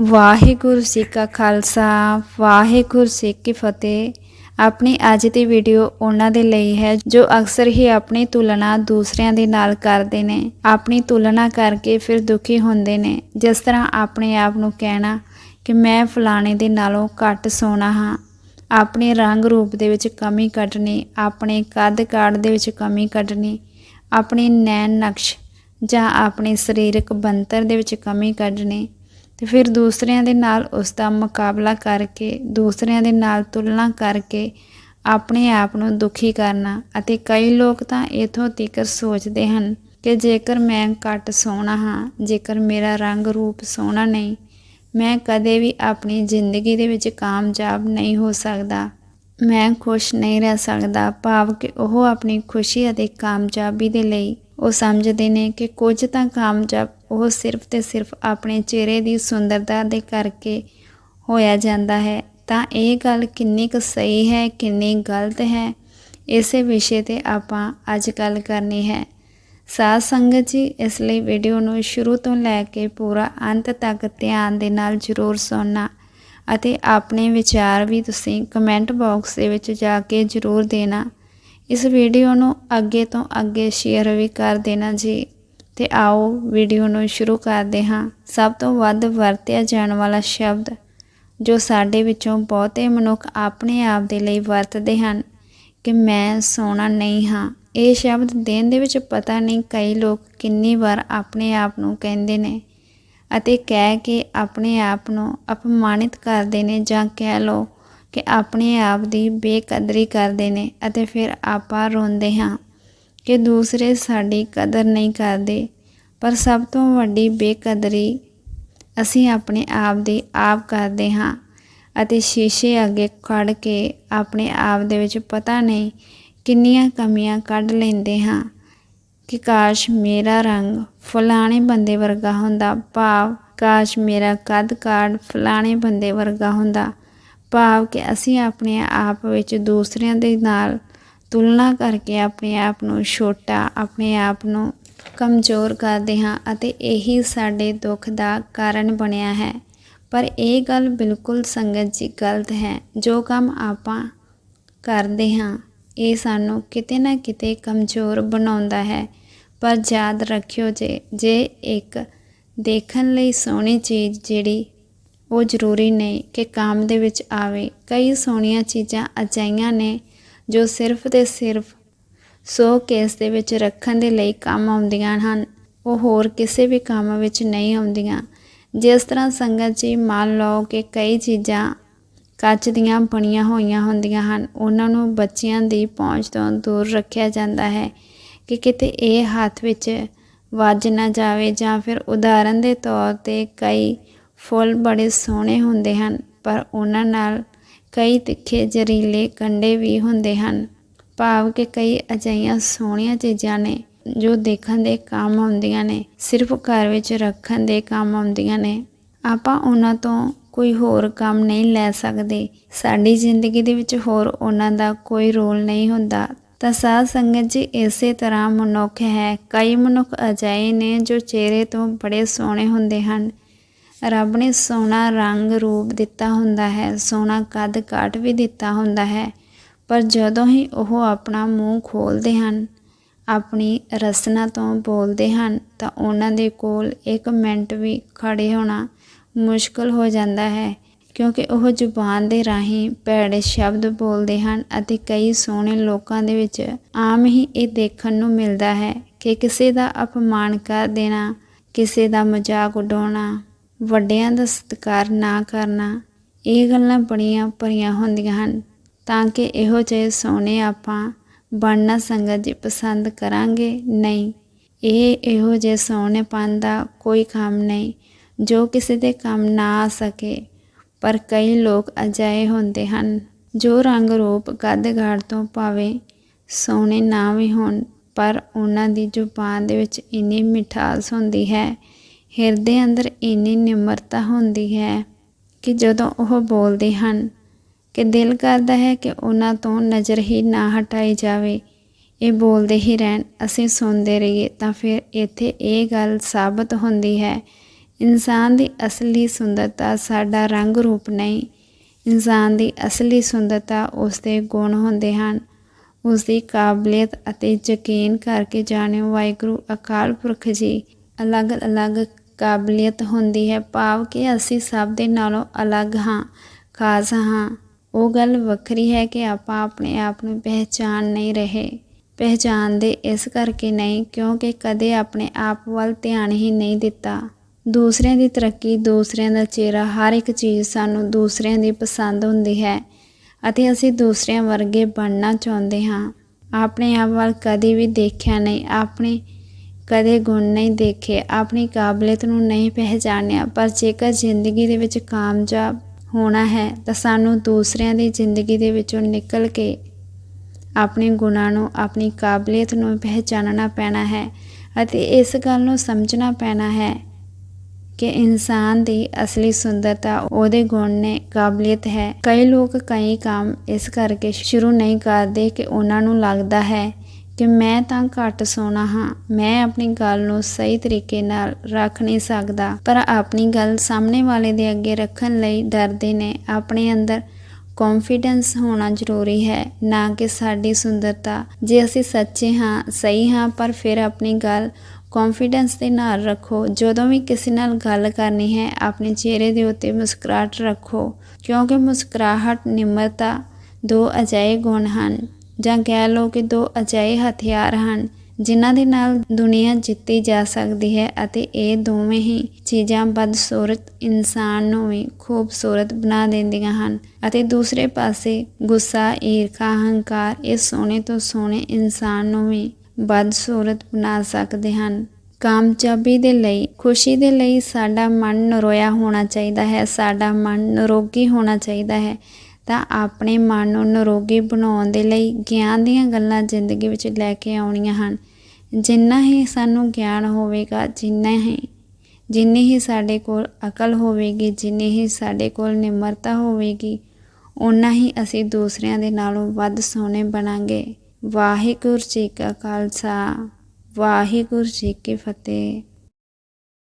ਵਾਹਿਗੁਰੂ ਜੀ ਕਾ ਖਾਲਸਾ, ਵਾਹਿਗੁਰੂ ਜੀ ਕੀ ਫਤਿਹ। ਆਪਣੀ ਅੱਜ ਦੀ ਵੀਡੀਓ ਉਹਨਾਂ ਦੇ ਲਈ ਹੈ, ਜੋ ਅਕਸਰ ਹੀ ਆਪਣੀ ਤੁਲਨਾ ਦੂਸਰਿਆਂ ਦੇ ਨਾਲ ਕਰਦੇ ਨੇ। ਆਪਣੀ ਤੁਲਨਾ ਕਰਕੇ ਫਿਰ ਦੁਖੀ ਹੁੰਦੇ ਨੇ। ਜਿਸ ਤਰ੍ਹਾਂ ਆਪਣੇ ਆਪ ਨੂੰ ਕਹਿਣਾ ਕਿ ਮੈਂ ਫਲਾਣੇ ਦੇ ਨਾਲੋਂ ਘੱਟ ਸੋਹਣਾ ਹਾਂ। ਆਪਣੇ ਰੰਗ ਰੂਪ ਦੇ ਵਿੱਚ ਕਮੀ ਕੱਢਣੀ, ਆਪਣੇ ਕੱਦ ਕਾਠ ਦੇ ਵਿੱਚ ਕਮੀ ਕੱਢਣੀ, ਆਪਣੇ ਨੈਣ ਨਕਸ਼ ਜਾਂ ਆਪਣੇ ਸਰੀਰਕ ਬਣਤਰ ਦੇ ਵਿੱਚ ਕਮੀ ਕੱਢਣੀ ਤੇ ਫਿਰ ਦੂਸਰਿਆਂ ਦੇ ਨਾਲ ਉਸ ਦਾ ਮੁਕਾਬਲਾ ਕਰਕੇ, ਦੂਸਰਿਆਂ ਦੇ ਨਾਲ ਤੁਲਨਾ ਕਰਕੇ ਆਪਣੇ ਆਪ ਨੂੰ ਦੁਖੀ ਕਰਨਾ ਅਤੇ ਕਈ ਲੋਕ ਤਾਂ ਇਥੋਂ ਤੀਕਰ ਸੋਚਦੇ ਹਨ ਕਿ ਜੇਕਰ ਮੈਂ ਘੱਟ ਸੋਹਣਾ ਹਾਂ, ਜੇਕਰ ਮੇਰਾ ਰੰਗ ਰੂਪ ਸੋਹਣਾ ਨਹੀਂ, ਮੈਂ ਕਦੇ ਵੀ ਆਪਣੀ ਜ਼ਿੰਦਗੀ ਦੇ ਵਿੱਚ ਕਾਮਯਾਬ ਨਹੀਂ ਹੋ ਸਕਦਾ। ਮੈਂ ਖੁਸ਼ ਨਹੀਂ ਰਹਿ ਸਕਦਾ, ਭਾਵ ਕਿ ਉਹ ਆਪਣੀ ਖੁਸ਼ੀ ਅਤੇ ਕਾਮਯਾਬੀ ਦੇ ਲਈ ਉਹ ਸਮਝਦੇ ਨੇ ਕਿ ਕੁਝ ਤਾਂ ਕਾਮਯਾਬ ਉਹ ਸਿਰਫ ਤੇ ਸਿਰਫ ਆਪਣੇ ਚਿਹਰੇ ਦੀ ਸੁੰਦਰਤਾ ਦੇ ਕਰਕੇ ਹੋਇਆ ਜਾਂਦਾ ਹੈ। ਤਾਂ ਇਹ ਗੱਲ ਕਿੰਨੀ ਕੁ ਸਹੀ ਹੈ, ਕਿੰਨੀ ਗਲਤ ਹੈ, ਇਸੇ ਵਿਸ਼ੇ ਤੇ ਆਪਾਂ ਅੱਜ ਗੱਲ ਕਰਨੀ ਹੈ। ਸਾਧ ਸੰਗਤ ਜੀ, ਇਸ ਲਈ ਵੀਡੀਓ ਨੂੰ ਸ਼ੁਰੂ ਤੋਂ ਲੈ ਕੇ ਪੂਰਾ ਅੰਤ ਤੱਕ ਧਿਆਨ ਦੇ ਨਾਲ ਜ਼ਰੂਰ ਸੁਣਨਾ ਅਤੇ ਆਪਣੇ ਵਿਚਾਰ ਵੀ ਤੁਸੀਂ ਕਮੈਂਟ ਬਾਕਸ ਦੇ ਵਿੱਚ ਜਾ ਕੇ ਜ਼ਰੂਰ ਦੇਣਾ। ਇਸ ਵੀਡੀਓ ਨੂੰ ਅੱਗੇ ਤੋਂ ਅੱਗੇ ਸ਼ੇਅਰ ਵੀ ਕਰ ਦੇਣਾ ਜੀ। ਤੇ ਆਓ ਵੀਡੀਓ ਨੂੰ ਸ਼ੁਰੂ ਕਰਦੇ ਹਾਂ। ਸਭ ਤੋਂ ਵੱਧ ਵਰਤਿਆ ਜਾਣ ਵਾਲਾ ਸ਼ਬਦ, ਜੋ ਸਾਡੇ ਵਿੱਚੋਂ ਬਹੁਤੇ ਮਨੁੱਖ ਆਪਣੇ ਆਪ ਦੇ ਲਈ ਵਰਤਦੇ ਹਨ, ਕਿ ਮੈਂ ਸੋਹਣਾ ਨਹੀਂ ਹਾਂ। ਇਹ ਸ਼ਬਦ ਦੇਣ ਦੇ ਵਿੱਚ ਪਤਾ ਨਹੀਂ ਕਈ ਲੋਕ ਕਿੰਨੀ ਵਾਰ ਆਪਣੇ ਆਪ ਨੂੰ ਕਹਿੰਦੇ ਨੇ ਅਤੇ ਕਹਿ ਕੇ ਆਪਣੇ ਆਪ ਨੂੰ ਅਪਮਾਨਿਤ ਕਰਦੇ ਨੇ ਜਾਂ ਕਹਿ ਲਓ ਕਿ ਆਪਣੇ ਆਪ ਦੀ ਬੇਕਦਰੀ ਕਰਦੇ ਨੇ ਅਤੇ ਫਿਰ ਆਪਾਂ ਰੋਂਦੇ ਹਾਂ। ਕਿ ਦੂਸਰੇ ਸਾਡੀ ਕਦਰ ਨਹੀਂ ਕਰਦੇ, ਪਰ ਸਭ ਤੋਂ ਵੱਡੀ ਬੇਕਦਰੀ ਅਸੀਂ ਆਪਣੇ ਆਪ ਦੀ ਆਪ ਕਰਦੇ ਹਾਂ ਅਤੇ ਸ਼ੀਸ਼ੇ ਅੱਗੇ ਖੜ ਕੇ ਆਪਣੇ ਆਪ ਦੇ ਵਿੱਚ ਪਤਾ ਨਹੀਂ ਕਿੰਨੀਆਂ ਕਮੀਆਂ ਕੱਢ ਲੈਂਦੇ ਹਾਂ ਕਿ ਕਾਸ਼ ਮੇਰਾ ਰੰਗ ਫਲਾਣੇ ਬੰਦੇ ਵਰਗਾ ਹੁੰਦਾ, ਭਾਵ ਕਾਸ਼ ਮੇਰਾ ਕੱਦ ਕਾਠ ਫਲਾਣੇ ਬੰਦੇ ਵਰਗਾ ਹੁੰਦਾ, ਭਾਵ ਕਿ ਅਸੀਂ ਆਪਣੇ ਆਪ ਵਿੱਚ ਦੂਸਰਿਆਂ ਦੇ ਨਾਲ ਤੁਲਨਾ ਕਰਕੇ ਆਪਣੇ ਆਪ ਨੂੰ ਛੋਟਾ, ਆਪਣੇ ਆਪ ਨੂੰ ਕਮਜ਼ੋਰ ਕਰਦੇ ਹਾਂ ਅਤੇ ਇਹੀ ਸਾਡੇ ਦੁੱਖ ਦਾ ਕਾਰਨ ਬਣਿਆ ਹੈ। ਪਰ ਇਹ ਗੱਲ ਬਿਲਕੁਲ ਸੰਗਤ ਜੀ ਗਲਤ ਹੈ। ਜੋ ਕੰਮ ਆਪਾਂ ਕਰਦੇ ਹਾਂ, ਇਹ ਸਾਨੂੰ ਕਿਤੇ ਨਾ ਕਿਤੇ ਕਮਜ਼ੋਰ ਬਣਾਉਂਦਾ ਹੈ। ਪਰ ਯਾਦ ਰੱਖਿਓ ਜੇ ਜੇ ਇੱਕ ਦੇਖਣ ਲਈ ਸੋਹਣੀ ਚੀਜ਼ ਜਿਹੜੀ ਉਹ ਜ਼ਰੂਰੀ ਨਹੀਂ ਕਿ ਕੰਮ ਦੇ ਵਿੱਚ ਆਵੇ, ਕਈ ਸੋਹਣੀਆਂ ਚੀਜ਼ਾਂ ਅਜਾਈਆਂ ਨੇ ਜੋ ਸਿਰਫ ਤੇ ਸਿਰਫ ਸੋ ਕੇਸ ਦੇ ਵਿੱਚ ਰੱਖਣ ਦੇ ਲਈ ਕੰਮ ਆਉਂਦੀਆਂ ਹਨ, ਉਹ ਹੋਰ ਕਿਸੇ ਵੀ ਕੰਮ ਵਿੱਚ ਨਹੀਂ ਆਉਂਦੀਆਂ। ਜਿਸ ਤਰ੍ਹਾਂ ਸੰਗਤ ਜੀ ਮੰਨ ਲਓ ਕਿ ਕਈ ਚੀਜ਼ਾਂ ਕੱਚ ਦੀਆਂ ਬਣੀਆਂ ਹੋਈਆਂ ਹੁੰਦੀਆਂ ਹਨ, ਉਹਨਾਂ ਨੂੰ ਬੱਚਿਆਂ ਦੀ ਪਹੁੰਚ ਤੋਂ ਦੂਰ ਰੱਖਿਆ ਜਾਂਦਾ ਹੈ ਕਿ ਕਿਤੇ ਇਹ ਹੱਥ ਵਿੱਚ ਵੱਜ ਨਾ ਜਾਵੇ ਜਾਂ ਫਿਰ ਉਦਾਹਰਨ ਦੇ ਤੌਰ ਤੇ ਕਈ ਫੁੱਲ ਬੜੇ ਸੋਹਣੇ ਹੁੰਦੇ ਹਨ, ਪਰ ਉਹਨਾਂ ਨਾਲ ਕਈ ਤਿੱਖੇ ਜ਼ਰੀਲੇ ਕੰਡੇ ਵੀ ਹੁੰਦੇ ਹਨ। ਭਾਵ ਕਿ ਕਈ ਅਜਿਹੀਆਂ ਸੋਹਣੀਆਂ ਚੀਜ਼ਾਂ ਨੇ ਜੋ ਦੇਖਣ ਦੇ ਕੰਮ ਆਉਂਦੀਆਂ ਨੇ, ਸਿਰਫ ਘਰ ਵਿੱਚ ਰੱਖਣ ਦੇ ਕੰਮ ਆਉਂਦੀਆਂ ਨੇ। ਆਪਾਂ ਉਹਨਾਂ ਤੋਂ ਕੋਈ ਹੋਰ ਕੰਮ ਨਹੀਂ ਲੈ ਸਕਦੇ। ਸਾਡੀ ਜ਼ਿੰਦਗੀ ਦੇ ਵਿੱਚ ਹੋਰ ਉਹਨਾਂ ਦਾ ਕੋਈ ਰੋਲ ਨਹੀਂ ਹੁੰਦਾ। ਤਾਂ ਸਾਧ ਸੰਗਤ ਜੀ ਇਸੇ ਤਰ੍ਹਾਂ ਮਨੁੱਖ ਹੈ। ਕਈ ਮਨੁੱਖ ਅਜਿਹੇ ਨੇ ਜੋ ਚਿਹਰੇ ਤੋਂ ਬੜੇ ਸੋਹਣੇ ਹੁੰਦੇ ਹਨ। ਰੱਬ ਨੇ ਸੋਹਣਾ ਰੰਗ ਰੂਪ ਦਿੱਤਾ ਹੁੰਦਾ ਹੈ, ਸੋਹਣਾ ਕੱਦ ਕਾਟ ਵੀ ਦਿੱਤਾ ਹੁੰਦਾ ਹੈ। ਪਰ ਜਦੋਂ ਹੀ ਉਹ ਆਪਣਾ ਮੂੰਹ ਖੋਲਦੇ ਹਨ, ਆਪਣੀ ਰਸਨਾ ਤੋਂ ਬੋਲਦੇ ਹਨ, ਤਾਂ ਉਹਨਾਂ ਦੇ ਕੋਲ ਇੱਕ ਮਿੰਟ ਵੀ ਖੜੇ ਹੋਣਾ ਮੁਸ਼ਕਲ ਹੋ ਜਾਂਦਾ ਹੈ, ਕਿਉਂਕਿ ਉਹ ਜ਼ੁਬਾਨ ਦੇ ਰਾਹੀਂ ਭੈੜੇ ਸ਼ਬਦ ਬੋਲਦੇ ਹਨ ਅਤੇ ਕਈ ਸੋਹਣੇ ਲੋਕਾਂ ਦੇ ਵਿੱਚ ਆਮ ਹੀ ਇਹ ਦੇਖਣ ਨੂੰ ਮਿਲਦਾ ਹੈ ਕਿ ਕਿਸੇ ਦਾ ਅਪਮਾਨ ਕਰ ਦੇਣਾ, ਕਿਸੇ ਦਾ ਮਜ਼ਾਕ ਉਡਾਉਣਾ ਵੱਡਿਆਂ ਦਾ ਸਤਿਕਾਰ ਨਾ ਕਰਨਾ, ਇਹ ਗੱਲਾਂ ਬੜੀਆਂ ਭਰੀਆਂ ਹੁੰਦੀਆਂ ਹਨ, ਤਾਂ ਕਿ ਇਹੋ ਜਿਹੇ ਸੋਹਣੇ ਆਪਾਂ ਬਣਨਾ ਸੰਗਤ ਜੀ ਪਸੰਦ ਕਰਾਂਗੇ, ਨਹੀਂ। ਇਹ ਇਹੋ ਜਿਹੇ ਸੋਹਣੇਪਨ ਦਾ ਕੋਈ ਕੰਮ ਨਹੀਂ, ਜੋ ਕਿਸੇ ਦੇ ਕੰਮ ਨਾ ਆ ਸਕੇ, ਪਰ ਕਈ ਲੋਕ ਅਜਿਹੇ ਹੁੰਦੇ ਹਨ, ਜੋ ਰੰਗ ਰੂਪ ਕੱਦ ਗਾੜ ਤੋਂ ਭਾਵੇਂ ਸੋਹਣੇ ਨਾ ਵੀ ਹੋਣ, ਪਰ ਉਹਨਾਂ ਦੀ ਜ਼ੁਬਾਨ ਦੇ ਵਿੱਚ ਇੰਨੀ ਮਿਠਾਸ ਹੁੰਦੀ ਹੈ ਹਿਰਦੇ ਅੰਦਰ ਇੰਨੀ ਨਿਮਰਤਾ ਹੁੰਦੀ ਹੈ ਕਿ ਜਦੋਂ ਉਹ ਬੋਲਦੇ ਹਨ ਕਿ ਦਿਲ ਕਰਦਾ ਹੈ ਕਿ ਉਹਨਾਂ ਤੋਂ ਨਜ਼ਰ ਹੀ ਨਾ ਹਟਾਈ ਜਾਵੇ, ਇਹ ਬੋਲਦੇ ਹੀ ਰਹਿਣ, ਅਸੀਂ ਸੁਣਦੇ ਰਹੀਏ ਤਾਂ ਫਿਰ ਇੱਥੇ ਇਹ ਗੱਲ ਸਾਬਤ ਹੁੰਦੀ ਹੈ, ਇਨਸਾਨ ਦੀ ਅਸਲੀ ਸੁੰਦਰਤਾ ਸਾਡਾ ਰੰਗ ਰੂਪ ਨਹੀਂ, ਇਨਸਾਨ ਦੀ ਅਸਲੀ ਸੁੰਦਰਤਾ ਉਸ ਦੇ ਗੁਣ ਹੁੰਦੇ ਹਨ ਉਸ ਦੀ ਕਾਬਲੀਅਤ ਅਤੇ ਯਕੀਨ ਕਰਕੇ ਜਾਣਿਓ ਵਾਹਿਗੁਰੂ ਅਕਾਲ ਪੁਰਖ ਜੀ, ਅਲੱਗ-ਅਲੱਗ ਕਾਬਲੀਅਤ ਹੁੰਦੀ ਹੈ। ਭਾਵ ਕਿ ਅਸੀਂ ਸਭ ਦੇ ਨਾਲੋਂ ਅਲੱਗ ਹਾਂ, ਖਾਸ ਹਾਂ। ਉਹ ਗੱਲ ਵੱਖਰੀ ਹੈ ਕਿ ਆਪਾਂ ਆਪਣੇ ਆਪ ਨੂੰ ਪਹਿਚਾਨ ਨਹੀਂ ਰਹੇ। ਪਹਿਚਾਨਦੇ ਇਸ ਕਰਕੇ ਨਹੀਂ, ਕਿਉਂਕਿ ਕਦੇ ਆਪਣੇ ਆਪ ਵੱਲ ਧਿਆਨ ਹੀ ਨਹੀਂ ਦਿੱਤਾ। ਦੂਸਰਿਆਂ ਦੀ ਤਰੱਕੀ ਦੂਸਰਿਆਂ ਦਾ ਚਿਹਰਾ, ਹਰ ਇੱਕ ਚੀਜ਼ ਸਾਨੂੰ ਦੂਸਰਿਆਂ ਦੀ ਪਸੰਦ ਹੁੰਦੀ ਹੈ ਅਤੇ ਅਸੀਂ ਦੂਸਰਿਆਂ ਵਰਗੇ ਬਣਨਾ ਚਾਹੁੰਦੇ ਹਾਂ। ਆਪਣੇ ਆਪ ਵੱਲ ਕਦੇ ਵੀ ਦੇਖਿਆ ਨਹੀਂ, ਆਪਣੇ ਕਦੇ ਗੁਣ ਨਹੀਂ ਦੇਖੇ, ਆਪਣੀ ਕਾਬਲੀਅਤ ਨੂੰ ਨਹੀਂ ਪਹਿਚਾਨਿਆ ਪਰ ਜੇਕਰ ਜ਼ਿੰਦਗੀ ਦੇ ਵਿੱਚ ਕਾਮਯਾਬ ਹੋਣਾ ਹੈ, ਤਾਂ ਸਾਨੂੰ ਦੂਸਰਿਆਂ ਦੀ ਜ਼ਿੰਦਗੀ ਦੇ ਵਿੱਚੋਂ ਨਿਕਲ ਕੇ ਆਪਣੇ ਗੁਣਾਂ ਨੂੰ, ਆਪਣੀ ਕਾਬਲੀਅਤ ਨੂੰ ਪਹਿਚਾਨਣਾ ਪੈਣਾ ਹੈ ਅਤੇ ਇਸ ਗੱਲ ਨੂੰ ਸਮਝਣਾ ਪੈਣਾ ਹੈ ਕਿ ਇਨਸਾਨ ਦੀ ਅਸਲੀ ਸੁੰਦਰਤਾ ਉਹਦੇ ਗੁਣ ਨੇ ਕਾਬਲੀਅਤ ਹੈ। ਕਈ ਲੋਕ ਕਈ ਕੰਮ ਇਸ ਕਰਕੇ ਸ਼ੁਰੂ ਨਹੀਂ ਕਰਦੇ ਕਿ ਉਹਨਾਂ ਨੂੰ ਲੱਗਦਾ ਹੈ ਕਿ ਮੈਂ ਤਾਂ ਘੱਟ ਸੋਹਣਾ ਹਾਂ। ਮੈਂ ਆਪਣੀ ਗੱਲ ਨੂੰ ਸਹੀ ਤਰੀਕੇ ਨਾਲ ਰੱਖ ਨਹੀਂ ਸਕਦਾ, ਪਰ ਆਪਣੀ ਗੱਲ ਸਾਹਮਣੇ ਵਾਲੇ ਦੇ ਅੱਗੇ ਰੱਖਣ ਲਈ ਡਰਦੇ ਨੇ। ਆਪਣੇ ਅੰਦਰ ਕੌਨਫੀਡੈਂਸ ਹੋਣਾ ਜ਼ਰੂਰੀ ਹੈ, ਨਾ ਕਿ ਸਾਡੀ ਸੁੰਦਰਤਾ। ਜੇ ਅਸੀਂ ਸੱਚੇ ਹਾਂ, ਸਹੀ ਹਾਂ, ਪਰ ਫਿਰ ਆਪਣੀ ਗੱਲ ਕੌਨਫੀਡੈਂਸ ਦੇ ਨਾਲ ਰੱਖੋ। ਜਦੋਂ ਵੀ ਕਿਸੇ ਨਾਲ ਗੱਲ ਕਰਨੀ ਹੈ, ਆਪਣੇ ਚਿਹਰੇ ਦੇ ਉੱਤੇ ਮੁਸਕਰਾਹਟ ਰੱਖੋ, ਕਿਉਂਕਿ ਮੁਸਕਰਾਹਟ, ਨਿਮਰਤਾ ਦੋ ਅਜਿਹੇ ਗੁਣ ਹਨ। ਜਾਂ ਕਹਿ ਲਓ ਕਿ ਦੋ ਅਜਿਹੇ ਹਥਿਆਰ ਹਨ, ਜਿਨ੍ਹਾਂ ਦੇ ਨਾਲ ਦੁਨੀਆ ਜਿੱਤੀ ਜਾ ਸਕਦੀ ਹੈ ਅਤੇ ਇਹ ਦੋਵੇਂ ਹੀ ਚੀਜ਼ਾਂ ਬਦਸੂਰਤ ਇਨਸਾਨ ਨੂੰ ਵੀ ਖੂਬਸੂਰਤ ਬਣਾ ਦਿੰਦੀਆਂ ਹਨ। ਅਤੇ ਦੂਸਰੇ ਪਾਸੇ ਗੁੱਸਾ, ਈਰਖਾ, ਹੰਕਾਰ, ਇਹ ਸੋਹਣੇ ਤੋਂ ਸੋਹਣੇ ਇਨਸਾਨ ਨੂੰ ਵੀ ਬਦਸੂਰਤ ਬਣਾ ਸਕਦੇ ਹਨ। ਕਾਮਯਾਬੀ ਦੇ ਲਈ, ਖੁਸ਼ੀ ਦੇ ਲਈ ਸਾਡਾ ਮਨ ਨਰੋਇਆ ਹੋਣਾ ਚਾਹੀਦਾ ਹੈ, ਸਾਡਾ ਮਨ ਨਿਰੋਗੀ ਹੋਣਾ ਚਾਹੀਦਾ ਹੈ। ਤਾਂ ਆਪਣੇ ਮਨ ਨੂੰ ਨਿਰੋਗੀ ਬਣਾਉਣ ਦੇ ਲਈ ਗਿਆਨ ਦੀਆਂ ਗੱਲਾਂ ਜ਼ਿੰਦਗੀ ਵਿੱਚ ਲੈ ਕੇ ਆਉਣੀਆਂ ਹਨ। ਜਿੰਨਾ ਹੀ ਸਾਨੂੰ ਗਿਆਨ ਹੋਵੇਗਾ, ਜਿੰਨਾ ਹੀ, ਜਿੰਨੀ ਹੀ ਸਾਡੇ ਕੋਲ ਅਕਲ ਹੋਵੇਗੀ, ਜਿੰਨੀ ਹੀ ਸਾਡੇ ਕੋਲ ਨਿਮਰਤਾ ਹੋਵੇਗੀ ਉਨਾ ਹੀ ਅਸੀਂ ਦੂਸਰਿਆਂ ਦੇ ਨਾਲੋਂ ਵੱਧ ਸੋਹਣੇ ਬਣਾਂਗੇ। ਵਾਹਿਗੁਰੂ ਜੀ ਕਾ ਖਾਲਸਾ, ਵਾਹਿਗੁਰੂ ਜੀ ਕੀ ਫਤਿਹ।